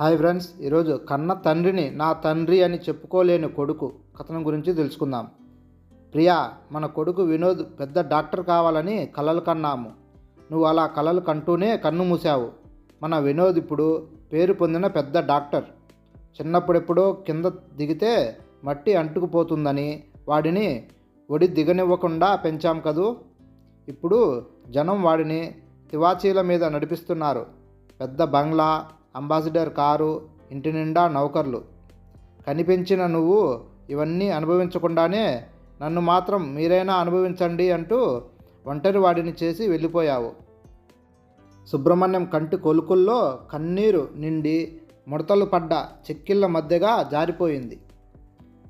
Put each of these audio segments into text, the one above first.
Hi friends ఈరోజు కన్న తండ్రిని నా తండ్రి అని చెప్పుకోలేని కొడుకు కథనం గురించి తెలుసుకుందాం. ప్రియా మన కొడుకు వినోద్ పెద్ద డాక్టర్ కావాలని కలలు కన్నాము. నువ్వు అలా కలలు కంటూనే కన్ను మూసావు. మన వినోద్ ఇప్పుడు పేరు పొందిన పెద్ద డాక్టర్. చిన్నప్పుడెప్పుడో కింద దిగితే మట్టి అంటుకుపోతుందని వాడిని ఒడి దిగనివ్వకుండా పెంచాం కదూ? ఇప్పుడు జనం వాడిని తివాచీల మీద నడిపిస్తున్నారు. పెద్ద బంగ్లా అంబాసిడర్ కారు ఇంటి నిండా నౌకర్లు. కనిపించిన నువ్వు ఇవన్నీ అనుభవించకుండానే నన్ను మాత్రం మీరైనా అనుభవించండి అంటూ ఒంటరి వాడిని చేసి వెళ్ళిపోయావు. సుబ్రహ్మణ్యం కంటి కొలుకుల్లో కన్నీరు నిండి ముడతలు పడ్డ చెక్కిళ్ళ మధ్యగా జారిపోయింది.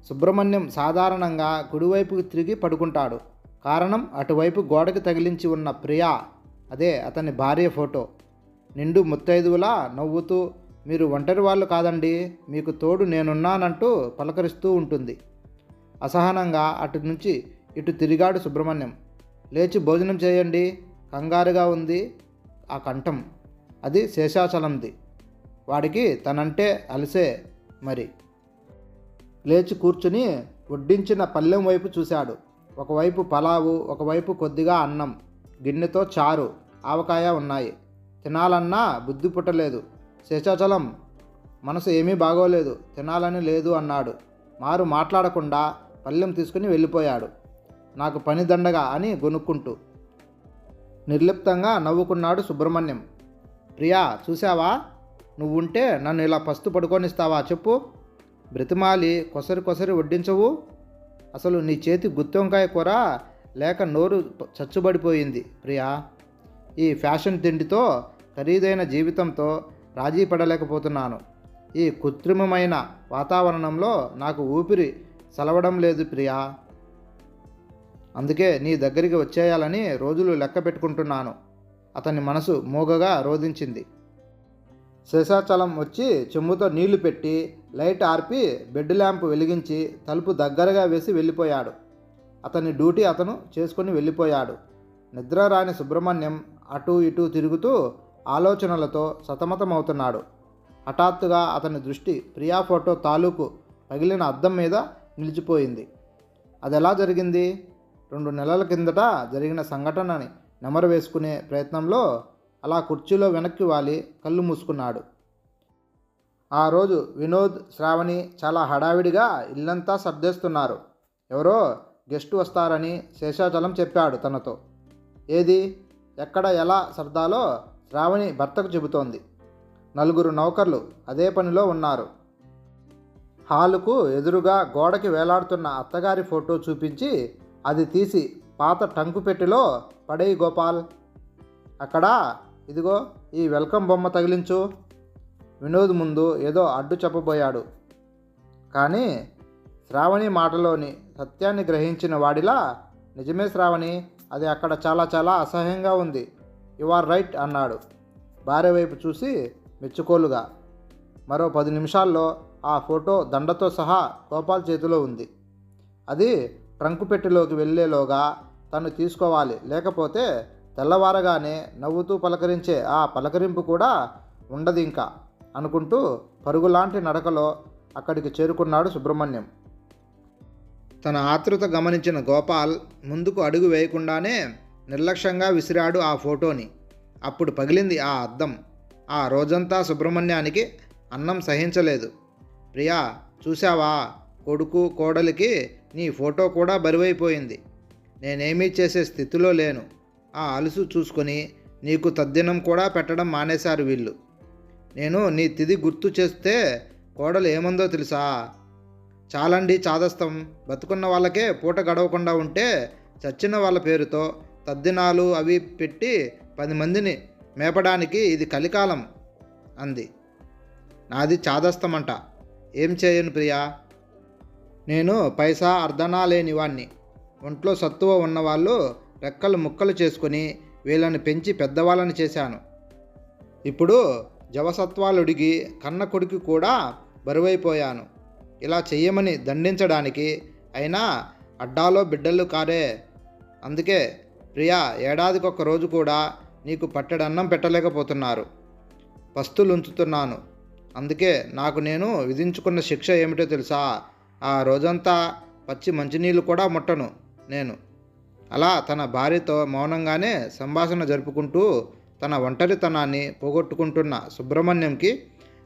సుబ్రహ్మణ్యం సాధారణంగా కుడివైపుకి తిరిగి పడుకుంటాడు. కారణం అటువైపు గోడకి తగిలించి ఉన్న ప్రియా. అదే అతని భార్య ఫోటో. నిండు ముత్తైదువులా నవ్వుతూ మీరు ఒంటరి వాళ్ళు కాదండి మీకు తోడు నేనున్నానంటూ పలకరిస్తూ ఉంటుంది. అసహనంగా అటు నుంచి ఇటు తిరిగాడు సుబ్రహ్మణ్యం. లేచి భోజనం చేయండి కంగారుగా ఉంది ఆ కంఠం. అది శేషాచలంది. వాడికి తనంటే అలసే మరి. లేచి కూర్చుని వడ్డించిన పల్లెం వైపు చూశాడు. ఒకవైపు పలావు ఒకవైపు కొద్దిగా అన్నం. గిన్నెతో చారు ఆవకాయ ఉన్నాయి. తినాలన్నా బుద్ధి పుట్టలేదు. శేషాచలం మనసు ఏమీ బాగోలేదు. తినాలని లేదు అన్నాడు. మారు మాట్లాడకుండా పళ్ళెం తీసుకుని వెళ్ళిపోయాడు. నాకు పని దండగా అని గొనుక్కుంటూ. నిర్లిప్తంగా నవ్వుకున్నాడు సుబ్రహ్మణ్యం. ప్రియా చూసావా నువ్వుంటే నన్ను ఇలా పస్తు పడుకొనిస్తావా చెప్పు. బ్రతిమాలి కొసరి కొసరి వడ్డించవు. అసలు నీ చేతి గుత్తొంకాయ కూర లేక నోరు చచ్చుబడిపోయింది ప్రియా. ఈ ఫ్యాషన్ తిండితో ఖరీదైన జీవితంతో రాజీ పడలేకపోతున్నాను. ఈ కృత్రిమమైన వాతావరణంలో నాకు ఊపిరి చలవడం లేదు ప్రియా. అందుకే నీ దగ్గరికి వచ్చేయాలని రోజులు లెక్క పెట్టుకుంటున్నాను. అతని మనసు మూగగా రోధించింది. శేషాచలం వచ్చి చెమ్ముతో నీళ్ళు పెట్టి లైట్ ఆర్పి బెడ్ ల్యాంప్ వెలిగించి తలుపు దగ్గరగా వేసి వెళ్ళిపోయాడు. అతని డ్యూటీ అతను చేసుకుని వెళ్ళిపోయాడు. నిద్ర రాని సుబ్రహ్మణ్యం అటు ఇటు తిరుగుతూ ఆలోచనలతో సతమతమవుతున్నాడు. హఠాత్తుగా అతని దృష్టి ప్రియా ఫోటో తాలూకు పగిలిన అద్దం మీద నిలిచిపోయింది. అది ఎలా జరిగింది? రెండు నెలల కిందట జరిగిన సంఘటనని నెమరు వేసుకునే ప్రయత్నంలో అలా కుర్చీలో వెనక్కి వాలి కళ్ళు మూసుకున్నాడు. ఆ రోజు వినోద్ శ్రావణి చాలా హడావిడిగా ఇల్లంతా సర్దేస్తున్నారు. ఎవరో గెస్ట్ వస్తారని శేషాచలం చెప్పాడు తనతో. ఏది? ఎక్కడ ఎలా సర్దాలో రావణి భర్తకు చెబుతోంది. నలుగురు నౌకర్లు అదే పనిలో ఉన్నారు. హాలుకు ఎదురుగా గోడకి వేలాడుతున్న అత్తగారి ఫోటో చూపించి అది తీసి పాత టంకు పెట్టెలో పడేయి గోపాల్. అక్కడ? ఇదిగో ఈ వెల్కమ్ బొమ్మ తగిలించు. వినోద్ ముందు ఏదో అడ్డు చెప్పబోయాడు. కానీ శ్రావణి మాటలోని సత్యాన్ని గ్రహించిన వాడిలా నిజమే శ్రావణి అది అక్కడ చాలా చాలా అసహ్యంగా ఉంది. యు ఆర్ రైట్ అన్నాడు. భార్య వైపు చూసి మెచ్చుకోలుగా. మరో పది నిమిషాల్లో ఆ ఫోటో దండతో సహా గోపాల్ చేతిలో ఉంది. అది ట్రంకు పెట్టెలోకి వెళ్ళేలోగా తను తీసుకోవాలి. లేకపోతే తెల్లవారగానే నవ్వుతూ పలకరించే ఆ పలకరింపు కూడా ఉండదు ఇంకా అనుకుంటూ పరుగులాంటి నడకలో అక్కడికి చేరుకున్నాడు సుబ్రహ్మణ్యం. తన ఆతృత గమనించిన గోపాల్ ముందుకు అడుగు వేయకుండానే నిర్లక్ష్యంగా విసిరాడు ఆ ఫోటోని. అప్పుడు పగిలింది ఆ అద్దం. ఆ రోజంతా సుబ్రహ్మణ్యానికి అన్నం సహించలేదు. ప్రియా చూశావా? కొడుకు కోడలికి నీ ఫోటో కూడా బరువైపోయింది. నేనేమీ చేసే స్థితిలో లేను. ఆ అలుసు చూసుకొని నీకు తద్దినం కూడా పెట్టడం మానేశారు వీళ్ళు. నేను నీ తిది గుర్తు చేస్తే కోడలు ఏమందో తెలుసా? చాలండి చాదస్తం. బతుకున్న వాళ్ళకే పూట గడవకుండా ఉంటే చచ్చిన వాళ్ళ పేరుతో తద్దినాలు అవి పెట్టి పది మందిని మేపడానికి ఇది కలికాలం అంది. నాది చాదస్తమంట. ఏం చేయను ప్రియా? నేను పైసా అర్ధనా లేని వాణ్ణి. ఒంట్లో సత్తువ ఉన్నవాళ్ళు రెక్కలు ముక్కలు చేసుకొని వీళ్ళని పెంచి పెద్దవాళ్ళని చేశాను. ఇప్పుడు జవసత్వాలుడిగి కన్న కొడుకు కూడా బరువైపోయాను. ఇలా చెయ్యమని దండించడానికి అయినా అడ్డాలో బిడ్డలు కారే. అందుకే ప్రియా ఏడాదికొక రోజు కూడా నీకు పట్టడన్నం పెట్టలేకపోతున్నారు. పస్తులుంచుతున్నాను. అందుకే నాకు నేను విధించుకున్న శిక్ష ఏమిటో తెలుసా? ఆ రోజంతా పచ్చి మంచినీళ్ళు కూడా ముట్టను నేను. అలా తన భార్యతో మౌనంగానే సంభాషణ జరుపుకుంటూ తన ఒంటరితనాన్ని పోగొట్టుకుంటున్న సుబ్రహ్మణ్యంకి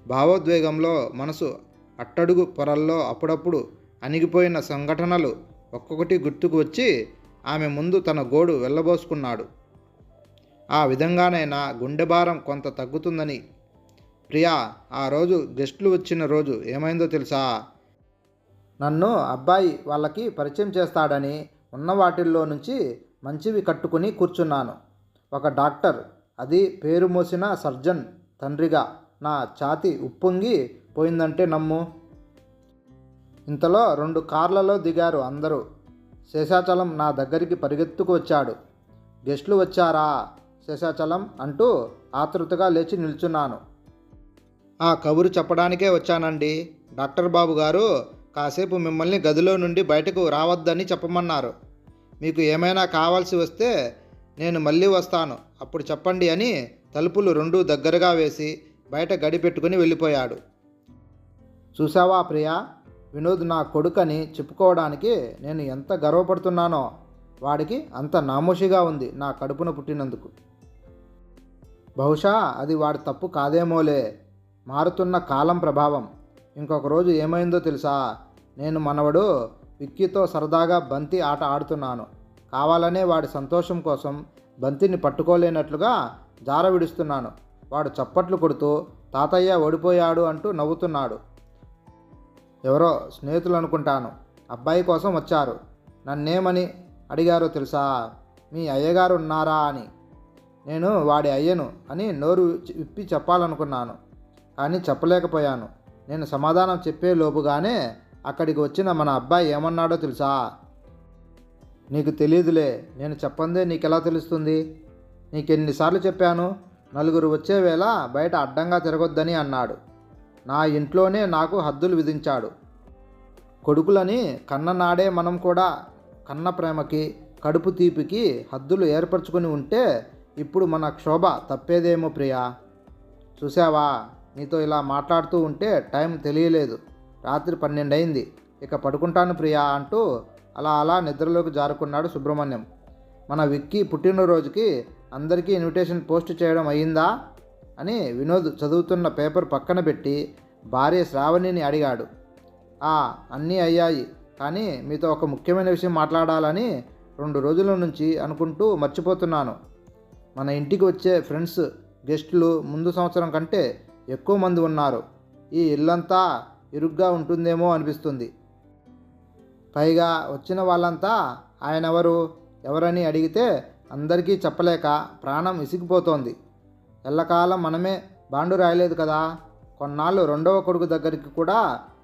భావోద్వేగంలో మనసు అట్టడుగు పొరల్లో అప్పుడప్పుడు అణిగిపోయిన సంఘటనలు ఒక్కొక్కటి గుర్తుకు వచ్చి ఆమె ముందు తన గోడు వెళ్ళబోసుకున్నాడు. ఆ విధంగానైనా గుండె భారం కొంత తగ్గుతుందని. ప్రియా ఆ రోజు గెస్టులు వచ్చిన రోజు ఏమైందో తెలుసా? నన్ను అబ్బాయి వాళ్ళకి పరిచయం చేస్తాడని ఉన్న వాటిల్లో నుంచి మంచివి కట్టుకుని కూర్చున్నాను. ఒక డాక్టర్ అది పేరు మోసిన సర్జన్ తండ్రిగా నా ఛాతి ఉప్పొంగి పోయిందంటే నమ్ము. ఇంతలో రెండు కార్లలో దిగారు అందరూ. శేషాచలం నా దగ్గరికి పరిగెత్తుకు వచ్చాడు. గెస్టులు వచ్చారా? శేషాచలం అంటూ ఆతృతగా లేచి నిల్చున్నాను. ఆ కబురు చెప్పడానికే వచ్చానండి. డాక్టర్ బాబు గారు కాసేపు మిమ్మల్ని గదిలో నుండి బయటకు రావద్దని చెప్పమన్నారు. మీకు ఏమైనా కావాల్సి వస్తే నేను మళ్ళీ వస్తాను. అప్పుడు చెప్పండి అని తలుపులు రెండు దగ్గరగా వేసి బయట గడి పెట్టుకుని వెళ్ళిపోయాడు. చూసావా ప్రియా? వినోద్ నా కొడుకని చెప్పుకోవడానికి నేను ఎంత గర్వపడుతున్నానో వాడికి అంత నామోషిగా ఉంది నా కడుపున పుట్టినందుకు. బహుశా అది వాడి తప్పు కాదేమోలే. మారుతున్న కాలం ప్రభావం. ఇంకొక రోజు ఏమైందో తెలుసా? నేను మనవడు విక్కీతో సరదాగా బంతి ఆట ఆడుతున్నాను. కావాలనే వాడి సంతోషం కోసం బంతిని పట్టుకోలేనట్లుగా జార విడుస్తున్నాను. వాడు చప్పట్లు కొడుతూ తాతయ్య ఓడిపోయాడు అంటూ నవ్వుతున్నాడు. ఎవరో స్నేహితులు అనుకుంటాను. అబ్బాయి కోసం వచ్చారు. నన్నేమని అడిగారో తెలుసా? మీ అయ్యగారు ఉన్నారా అని. నేను వాడి అయ్యను అని నోరు విప్పి చెప్పాలనుకున్నాను. కానీ చెప్పలేకపోయాను. నేను సమాధానం చెప్పే లోపుగానే అక్కడికి వచ్చిన మన అబ్బాయి ఏమన్నాడో తెలుసా? నీకు తెలియదులే నేను చెప్పందే నీకెలా తెలుస్తుంది? నీకెన్నిసార్లు చెప్పాను? నలుగురు వచ్చే వేళ బయట అడ్డంగా తిరగొద్దని అన్నాడు. నా ఇంట్లోనే నాకు హద్దులు విధించాడు. కొడుకులని కన్ననాడే మనం కూడా కన్న ప్రేమకి కడుపు తీపికి హద్దులు ఏర్పరచుకొని ఉంటే ఇప్పుడు మన క్షోభ తప్పేదేమో ప్రియా. చూసావా నీతో ఇలా మాట్లాడుతూ ఉంటే టైం తెలియలేదు. రాత్రి పన్నెండు అయింది ఇక పడుకుంటాను ప్రియా అంటూ అలా అలా నిద్రలోకి జారుకున్నాడు సుబ్రహ్మణ్యం. మన విక్కీ పుట్టినరోజుకి అందరికీ ఇన్విటేషన్ పోస్ట్ చేయడం అయ్యిందా అని వినోద్ చదువుతున్న పేపర్ పక్కన పెట్టి భార్య శ్రావణిని అడిగాడు. ఆ అన్నీ అయ్యాయి. కానీ మీతో ఒక ముఖ్యమైన విషయం మాట్లాడాలని రెండు రోజుల నుంచి అనుకుంటూ మర్చిపోతున్నాను. మన ఇంటికి వచ్చే ఫ్రెండ్స్ గెస్టులు ముందు సంవత్సరం కంటే ఎక్కువ మంది ఉన్నారు. ఈ ఇల్లంతా ఇరుగ్గా ఉంటుందేమో అనిపిస్తుంది. పైగా వచ్చిన వాళ్ళంతా ఆయన ఎవరు ఎవరని అడిగితే అందరికీ చెప్పలేక ప్రాణం ఇసిగిపోతోంది ఎల్లకాలం మనమే బాండు రాయలేదు కదా. కొన్నాళ్ళు రెండవ కొడుకు దగ్గరికి కూడా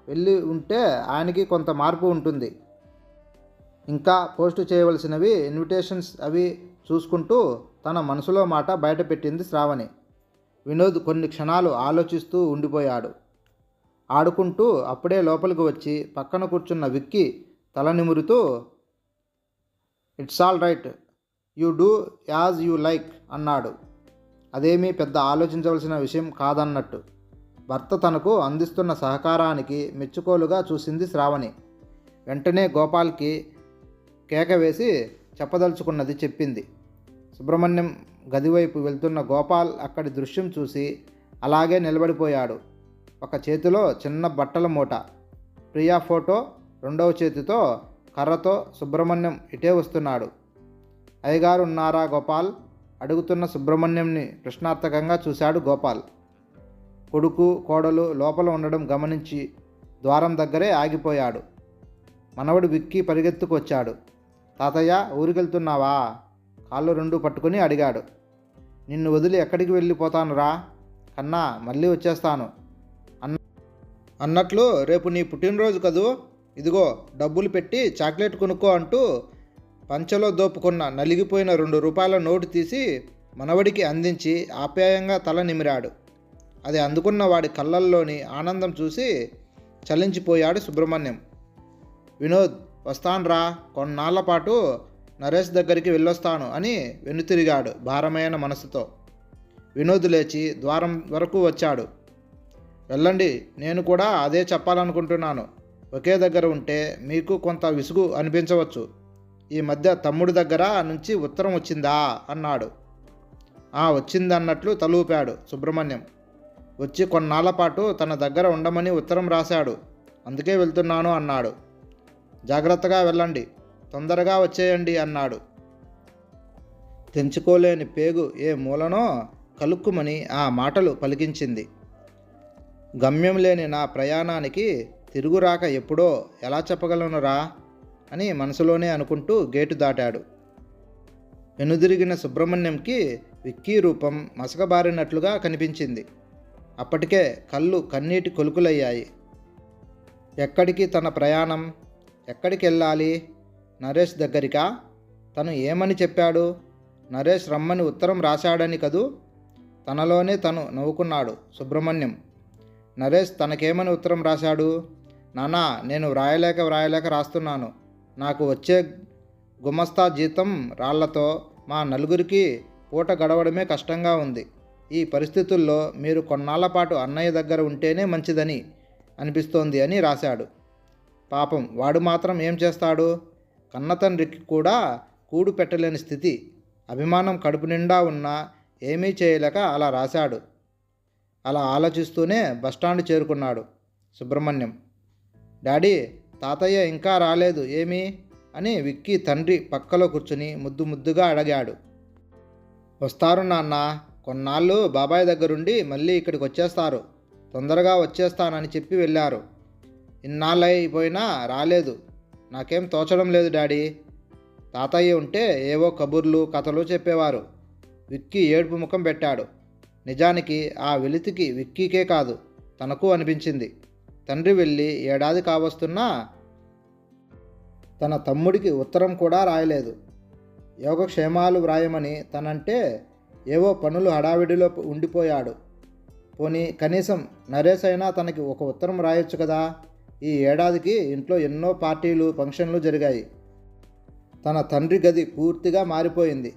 వెళ్ళి ఉంటే ఆయనకి కొంత మార్పు ఉంటుంది. ఇంకా పోస్ట్ చేయవలసినవి ఇన్విటేషన్స్ అవి చూసుకుంటూ తన మనసులో మాట బయటపెట్టింది శ్రావణి. వినోద్ కొన్ని క్షణాలు ఆలోచిస్తూ ఉండిపోయాడు. ఆడుకుంటూ అప్పుడే లోపలికి వచ్చి పక్కన కూర్చున్న విక్కి తల నిమురుతూ it's all right you do as you like అన్నాడు. అదేమీ పెద్ద ఆలోచించవలసిన విషయం కాదన్నట్టు. భర్త తనకు అందిస్తున్న సహకారానికి మెచ్చుకోలుగా చూసింది శ్రావణి. వెంటనే గోపాల్కి కేక వేసి చెప్పదలుచుకున్నది చెప్పింది. సుబ్రహ్మణ్యం గదివైపు వెళ్తున్న గోపాల్ అక్కడి దృశ్యం చూసి అలాగే నిలబడిపోయాడు. ఒక చేతిలో చిన్న బట్టల మూట ప్రియా ఫోటో రెండవ చేతితో కర్రతో సుబ్రహ్మణ్యం ఇటే వస్తున్నాడు. అయ్యగారు ఉన్నారా గోపాల్? అడుగుతున్న సుబ్రహ్మణ్యంని ప్రశ్నార్థకంగా చూశాడు గోపాల్. కొడుకు కోడలు లోపల ఉండడం గమనించి ద్వారం దగ్గరే ఆగిపోయాడు. మనవడు విక్కి పరిగెత్తుకొచ్చాడు. తాతయ్య ఊరికెళ్తున్నావా? కాళ్ళు రెండు పట్టుకుని అడిగాడు. నిన్ను వదిలి ఎక్కడికి వెళ్ళిపోతాను రా కన్నా మళ్ళీ వచ్చేస్తాను. అన్న అన్నట్లు రేపు నీ పుట్టినరోజు కదూ? ఇదిగో డబ్బులు పెట్టి చాక్లెట్ కొనుక్కో అంటూ పంచలో దోపుకున్న నలిగిపోయిన రెండు రూపాయల నోటు తీసి మనవడికి అందించి ఆప్యాయంగా తల నిమిరాడు. అది అందుకున్న వాడి కళ్ళల్లోని ఆనందం చూసి చలించిపోయాడు సుబ్రహ్మణ్యం. వినోద్ వస్తాన్రా కొన్నాళ్ళ పాటు నరేష్ దగ్గరికి వెళ్ళొస్తాను అని వెనుతిరిగాడు భారమైన మనసుతో. వినోద్ లేచి ద్వారం వరకు వచ్చాడు. వెళ్ళండి నేను కూడా అదే చెప్పాలనుకుంటున్నాను. ఒకే దగ్గర ఉంటే మీకు కొంత విసుగు అనిపించవచ్చు. ఈ మధ్య తమ్ముడి దగ్గర నుంచి ఉత్తరం వచ్చిందా అన్నాడు. ఆ వచ్చిందన్నట్లు తలూపాడు సుబ్రహ్మణ్యం. వచ్చి కొన్నాళ్ళ పాటు తన దగ్గర ఉండమని ఉత్తరం రాశాడు. అందుకే వెళ్తున్నాను అన్నాడు. జాగ్రత్తగా వెళ్ళండి తొందరగా వచ్చేయండి అన్నాడు. తెంచుకోలేని పేగు ఏ మూలనో కలుక్కుమని ఆ మాటలు పలికించింది. గమ్యం లేని నా ప్రయాణానికి తిరుగురాక ఎప్పుడో ఎలా చెప్పగలనురా అని మనసులోనే అనుకుంటూ గేటు దాటాడు. వెనుదిరిగిన సుబ్రహ్మణ్యంకి విక్కీ రూపం మసకబారినట్లుగా కనిపించింది. అప్పటికే కళ్ళు కన్నీటి కొలుకులయ్యాయి. ఎక్కడికి తన ప్రయాణం? ఎక్కడికి వెళ్ళాలి? నరేష్ దగ్గరికా? తను ఏమని చెప్పాడు? నరేష్ రమ్మని ఉత్తరం రాశాడని కదూ? తనలోనే తను నవ్వుకున్నాడు సుబ్రహ్మణ్యం. నరేష్ తనకేమని ఉత్తరం రాశాడు? నానా నేను వ్రాయలేక వ్రాయలేక రాస్తున్నాను. నాకు వచ్చే గుమస్తా జీతం రాళ్ళతో మా నలుగురికి పూట గడవడమే కష్టంగా ఉంది. ఈ పరిస్థితుల్లో మీరు కొన్నాళ్ళ పాటు అన్నయ్య దగ్గర ఉంటేనే మంచిదని అనిపిస్తోంది అని రాశాడు. పాపం వాడు మాత్రం ఏం చేస్తాడు? కన్న తండ్రికి కూడా కూడు పెట్టలేని స్థితి. అభిమానం కడుపు నిండా ఉన్నా ఏమీ చేయలేక అలా రాశాడు. అలా ఆలోచిస్తూనే బస్టాండ్ చేరుకున్నాడు సుబ్రహ్మణ్యం. డాడీ తాతయ్య ఇంకా రాలేదు ఏమి? అని విక్కీ తండ్రి పక్కలో కూర్చుని ముద్దు ముద్దుగా అడిగాడు. వస్తారు నాన్న కొన్నాళ్ళు బాబాయ్ దగ్గరుండి మళ్ళీ ఇక్కడికి వచ్చేస్తారు. తొందరగా వచ్చేస్తానని చెప్పి వెళ్ళారు. ఇన్నాళ్ళు అయిపోయినా రాలేదు. నాకేం తోచడం లేదు డాడీ. తాతయ్య ఉంటే ఏవో కబుర్లు కథలు చెప్పేవారు. విక్కీ ఏడుపు ముఖం పెట్టాడు. నిజానికి ఆ వెలితికి విక్కీకే కాదు తనకు అనిపించింది. తండ్రి వెళ్ళి ఏడాది కావస్తున్నా తన తమ్ముడికి ఉత్తరం కూడా రాయలేదు. యోగక్షేమాలు వ్రాయమని తనంటే ఏవో పనులు హడావిడిలో ఉండిపోయాడు. పోనీ కనీసం నరేష్ అయినా తనకి ఒక ఉత్తరం రాయొచ్చు కదా? ఈ ఏడాదికి ఇంట్లో ఎన్నో పార్టీలు ఫంక్షన్లు జరిగాయి. తన తండ్రి గది పూర్తిగా మారిపోయింది.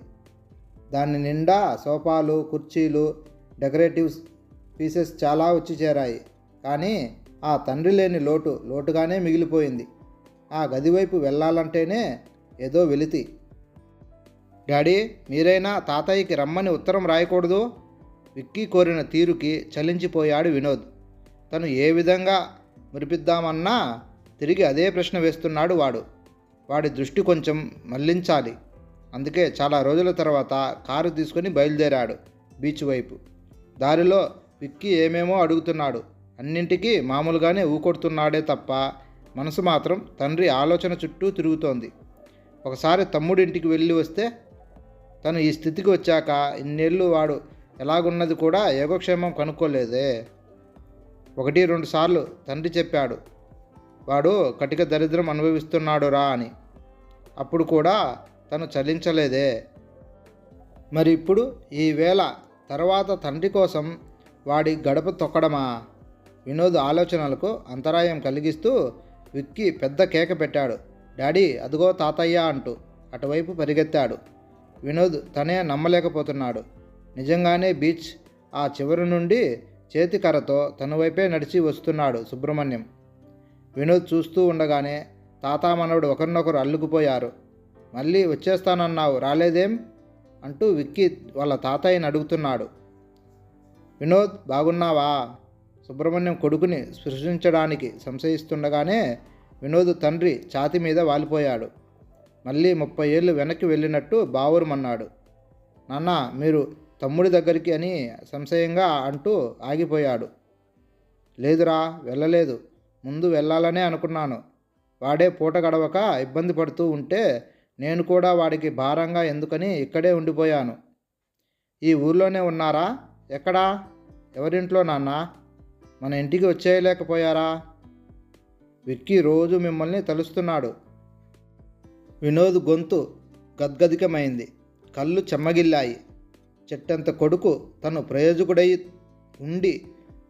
దాని నిండా సోఫాలు కుర్చీలు డెకరేటివ్స్ పీసెస్ చాలా వచ్చి చేరాయి. కానీ ఆ తండ్రి లేని లోటు లోటుగానే మిగిలిపోయింది. ఆ గది వైపు వెళ్ళాలంటేనే ఏదో వెలితి. డాడీ మీరైనా తాతయ్యకి రమ్మని ఉత్తరం రాయకూడదు? విక్కీ కోరిన తీరుకి చలించిపోయాడు వినోద్. తను ఏ విధంగా మురిపిద్దామన్నా తిరిగి అదే ప్రశ్న వేస్తున్నాడు వాడు. వాడి దృష్టి కొంచెం మళ్ళించాలి. అందుకే చాలా రోజుల తర్వాత కారు తీసుకుని బయలుదేరాడు బీచ్ వైపు. దారిలో విక్కీ ఏమేమో అడుగుతున్నాడు. అన్నింటికీ మామూలుగానే ఊకొడుతున్నాడే తప్ప మనసు మాత్రం తండ్రి ఆలోచన చుట్టూ తిరుగుతోంది. ఒకసారి తమ్ముడింటికి వెళ్ళి వస్తే తను ఈ స్థితికి వచ్చాక ఇన్నేళ్ళు వాడు ఎలాగున్నది కూడా యోగక్షేమం కనుక్కోలేదే. ఒకటి రెండు సార్లు తండ్రి చెప్పాడు వాడు కటిక దరిద్రం అనుభవిస్తున్నాడురా అని. అప్పుడు కూడా తను చలించలేదే. మరి ఇప్పుడు ఈ వేళ తర్వాత తండ్రి కోసం వాడి గడప తొక్కడమా? వినోద్ ఆలోచనలకు అంతరాయం కలిగిస్తూ విక్కి పెద్ద కేక పెట్టాడు. డాడీ అదిగో తాతయ్య అంటూ అటువైపు పరిగెత్తాడు. వినోద్ తనే నమ్మలేకపోతున్నాడు. నిజంగానే బీచ్ ఆ చివరి నుండి చేతి కర్రతో తన వైపే నడిచి వస్తున్నాడు సుబ్రహ్మణ్యం. వినోద్ చూస్తూ ఉండగానే తాత మనవడు ఒకరినొకరు అల్లుకుపోయారు. మళ్ళీ వచ్చేస్తానన్నావు రాలేదేం? అంటూ విక్కీ వాళ్ళ తాతయ్యని అడుగుతున్నాడు. వినోద్ బాగున్నావా? సుబ్రహ్మణ్యం కొడుకుని స్పృశించడానికి సంశయిస్తుండగానే వినోద్ తండ్రి ఛాతి మీద వాలిపోయాడు. మళ్ళీ ముప్పై ఏళ్ళు వెనక్కి వెళ్ళినట్టు బావురమన్నాడు నాన్న మీరు తమ్ముడి దగ్గరికి అని సంశయంగా అంటూ ఆగిపోయాడు. లేదురా వెళ్ళలేదు. ముందు వెళ్ళాలనే అనుకున్నాను. వాడే పూట గడవక ఇబ్బంది పడుతూ ఉంటే నేను కూడా వాడికి భారంగా ఎందుకని ఇక్కడే ఉండిపోయాను. ఈ ఊర్లోనే ఉన్నారా? ఎక్కడా? ఎవరింట్లో నాన్నా? మన ఇంటికి వచ్చేయలేకపోయారా? విక్కీ రోజు మిమ్మల్ని తలుస్తున్నాడు. వినోద్ గొంతు గద్గదికమైంది. కళ్ళు చెమ్మగిల్లాయి. చెట్టంత కొడుకు తను ప్రయోజకుడై ఉండి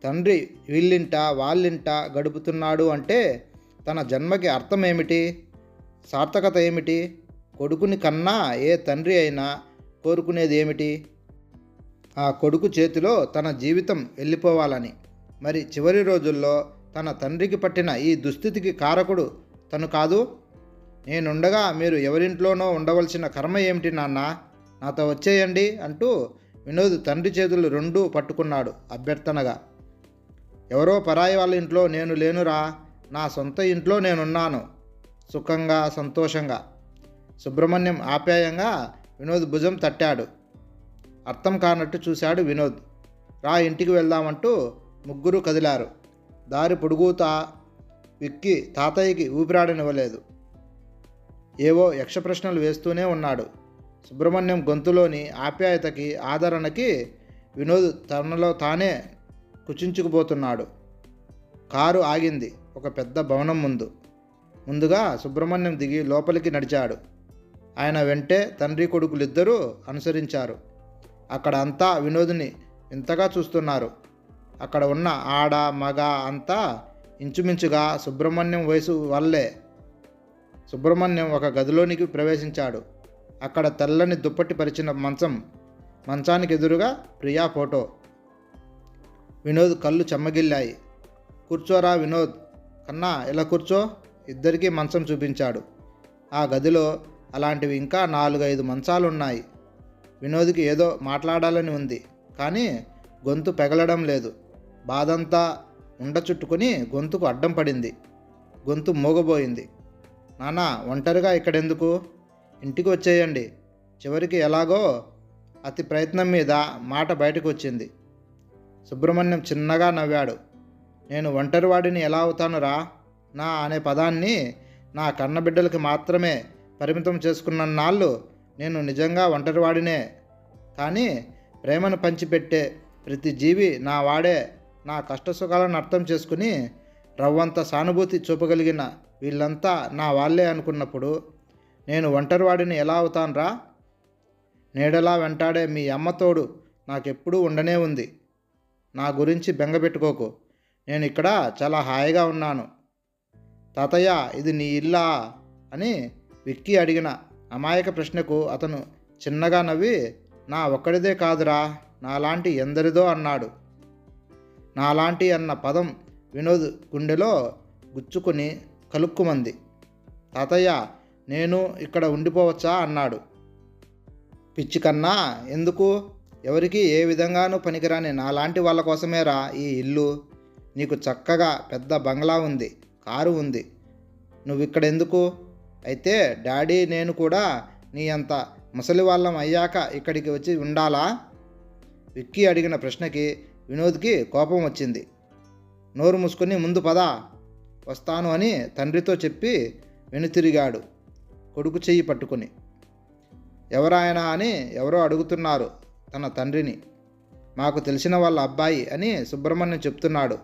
తండ్రి వీళ్ళింట వాళ్ళింట గడుపుతున్నాడు అంటే తన జన్మకి అర్థం ఏమిటి సార్థకత ఏమిటి? కొడుకుని కన్నా ఏ తండ్రి అయినా కోరుకునేది ఏమిటి ఆ కొడుకు చేతిలో తన జీవితం వెళ్ళిపోవాలని మరి చివరి రోజుల్లో తన తండ్రికి పట్టిన ఈ దుస్థితికి కారకుడు తను కాదు. నేనుండగా మీరు ఎవరింట్లోనో ఉండవలసిన కర్మ ఏమిటి నాన్న? నాతో వచ్చేయండి అంటూ వినోద్ తండ్రి చేతులు రెండూ పట్టుకున్నాడు అభ్యర్థనగా. ఎవరో పరాయి వాళ్ళ ఇంట్లో నేను లేనురా నా సొంత ఇంట్లో నేనున్నాను. సుఖంగా సంతోషంగా. సుబ్రహ్మణ్యం ఆప్యాయంగా వినోద్ భుజం తట్టాడు. అర్థం కానట్టు చూశాడు వినోద్. రా ఇంటికి వెళ్దామంటూ ముగ్గురు కదిలారు. దారి పొడుగుతా విక్కి తాతయ్యకి ఊపిరాడనివ్వలేదు. ఏవో యక్ష ప్రశ్నలు వేస్తూనే ఉన్నాడు. సుబ్రహ్మణ్యం గొంతులోని ఆప్యాయతకి ఆదరణకి వినోద్ తనలో తానే కుచించుకుపోతున్నాడు. కారు ఆగింది ఒక పెద్ద భవనం ముందు. ముందుగా సుబ్రహ్మణ్యం దిగి లోపలికి నడిచాడు. ఆయన వెంటే తండ్రి కొడుకులిద్దరూ అనుసరించారు. అక్కడ అంతా వినోద్ని వింతగా చూస్తున్నారు. అక్కడ ఉన్న ఆడ మగ అంతా ఇంచుమించుగా సుబ్రహ్మణ్యం వయసు వల్లే. సుబ్రహ్మణ్యం ఒక గదిలోనికి ప్రవేశించాడు. అక్కడ తెల్లని దుప్పటి పరిచిన మంచం మంచానికి ఎదురుగా ప్రియా ఫోటో. వినోద్ కళ్ళు చెమ్మగిల్లాయి. కూర్చోరా వినోద్. కన్నా ఇలా కూర్చో? ఇద్దరికీ మంచం చూపించాడు. ఆ గదిలో అలాంటివి ఇంకా నాలుగైదు మంచాలు ఉన్నాయి వినోద్కి ఏదో మాట్లాడాలని ఉంది. కానీ గొంతు పెగలడం లేదు. బాధంతా ఉండ చుట్టుకొని గొంతుకు అడ్డం పడింది. గొంతు మోగబోయింది. నానా ఒంటరిగా ఇక్కడెందుకు? ఇంటికి వచ్చేయండి. చివరికి ఎలాగో అతి ప్రయత్నం మీద మాట బయటకు వచ్చింది సుబ్రహ్మణ్యం చిన్నగా నవ్వాడు. నేను ఒంటరివాడిని ఎలా అవుతానురా? నా అనే పదాన్ని నా కన్నబిడ్డలకి మాత్రమే పరిమితం చేసుకున్న నాళ్ళు నేను నిజంగా ఒంటరివాడినే. కానీ ప్రేమను పంచిపెట్టే ప్రతి జీవి నా వాడే నా కష్టసుఖాలను అర్థం చేసుకుని రవ్వంత సానుభూతి చూపగలిగిన వీళ్ళంతా నా వాళ్ళే అనుకున్నప్పుడు నేను ఒంటరివాడిని ఎలా అవుతానురా? నీడలా వెంటాడే మీ అమ్మతోడు నాకెప్పుడూ ఉండనే ఉంది. నా గురించి బెంగపెట్టుకోకు నేను ఇక్కడ చాలా హాయిగా ఉన్నాను. తాతయ్య ఇది నీ ఇల్లా? అని విక్కీ అడిగిన అమాయక ప్రశ్నకు అతను చిన్నగా నవ్వి నా ఒక్కడిదే కాదురా నాలాంటి ఎందరిదో అన్నాడు. నాలాంటి అన్న పదం వినోద్ గుండెలో గుచ్చుకుని కలుక్కుమంది. తాతయ్య నేను ఇక్కడ ఉండిపోవచ్చా? అన్నాడు. పిచ్చి కన్నా ఎందుకు? ఎవరికి ఏ విధంగానూ పనికిరాని నాలాంటి వాళ్ళ కోసమేరా ఈ ఇల్లు? నీకు చక్కగా పెద్ద బంగ్లా ఉంది కారు ఉంది. నువ్వు ఇక్కడ ఎందుకు అయితే డాడీ నేను కూడా నీ అంత ముసలి వాళ్ళం అయ్యాక ఇక్కడికి వచ్చి ఉండాలా? విక్కీ అడిగిన ప్రశ్నకి వినోద్కి కోపం వచ్చింది. నోరు మూసుకొని ముందు పదా వస్తాను అని తండ్రితో చెప్పి వెనుతిరిగాడు కొడుకు చెయ్యి పట్టుకుని. ఎవరాయనా అని ఎవరో అడుగుతున్నారు తన తండ్రిని. మాకు తెలిసిన వాళ్ళ అబ్బాయి అని సుబ్రహ్మణ్యం చెప్తున్నాడు.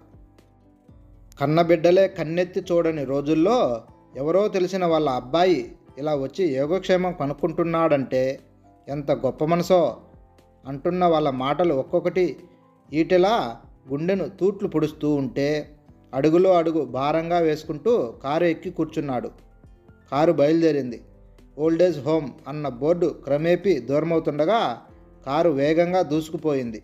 కన్నబిడ్డలే కన్నెత్తి చూడని రోజుల్లో ఎవరో తెలిసిన వాళ్ళ అబ్బాయి ఇలా వచ్చి యోగక్షేమం కనుక్కుంటున్నాడంటే ఎంత గొప్ప మనసో. అంటున్న వాళ్ళ మాటలు ఒక్కొక్కటి ఈటెలా గుండెను తూట్లు పొడుస్తూ ఉంటే అడుగులో అడుగు భారంగా వేసుకుంటూ కారు ఎక్కి కూర్చున్నాడు. కారు బయలుదేరింది. ఓల్డేజ్ హోమ్ అన్న బోర్డు క్రమేపీ దూరమవుతుండగా కారు వేగంగా దూసుకుపోయింది.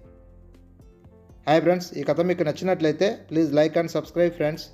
హాయ్ ఫ్రెండ్స్ ఈ కథ మీకు నచ్చినట్లయితే please like and subscribe friends.